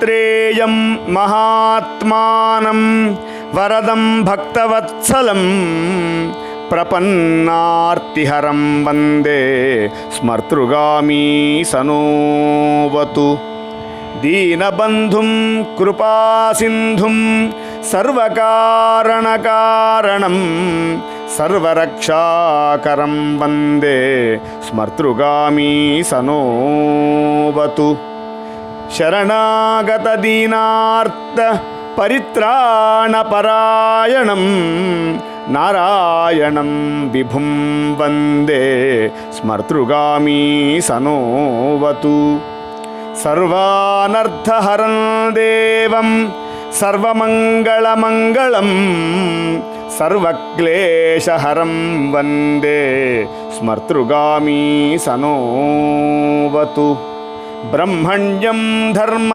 త్రేయం మహాత్మానం వరదం భక్తవత్సలం ప్రపన్నార్తిహరం వందే స్మర్తృగామీ సనోవతు. దీనబంధుం కృపాసింధుం సర్వకారణకారణం సర్వరక్షాకరం వందే స్మర్తృగామీ సనోవతు. शरणागतदीनार्थ परित्राणपरायणं नारायणं विभुं वन्दे स्मर्तृगामी सनोवतु सर्वानर्थहरं देवं सर्वमङ्गलमङ्गलं सर्वक्लेशहरं वन्दे स्मर्तृगामी सनोवतु ब्रह्मण्यम धर्म